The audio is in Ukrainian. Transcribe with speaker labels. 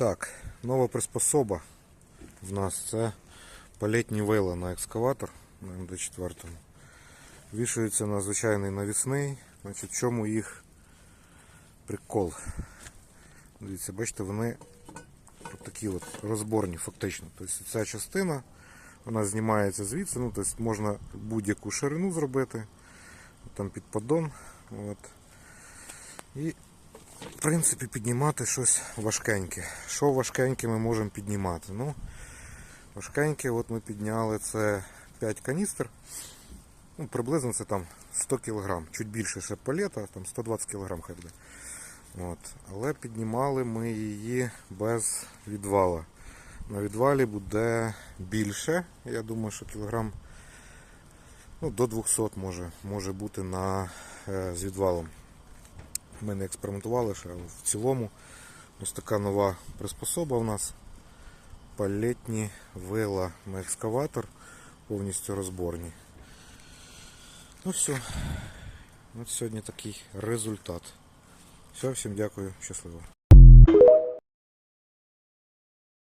Speaker 1: Так, нова приспособа в нас це палетні вейла на екскаватор на МД4. Вішаються на звичайний навісний. Значить, в чому їх прикол? Дивіться, бачите, вони такі от розборні фактично. Тобто ця частина вона знімається звідси, ну, тобто можна будь-яку ширину зробити, там під поддон. От. І в принципі, піднімати щось важкеньке. Що важкеньке ми можемо піднімати? Ну, важкеньке, от ми підняли це 5 каністр. Ну, приблизно це там 100 кг. Чуть більше ще палета, там 120 кг хай буде. От. Але піднімали ми її без відвала. На відвалі буде більше. Я думаю, що кілограм ну, до 200 може, може бути на, е, з відвалом. Ми не експериментували ще, в цілому ось така нова приспособа у нас. Палетні вила на екскаватор, повністю розборні. Ну все. От сьогодні такий результат. Все, всім дякую, щасливо.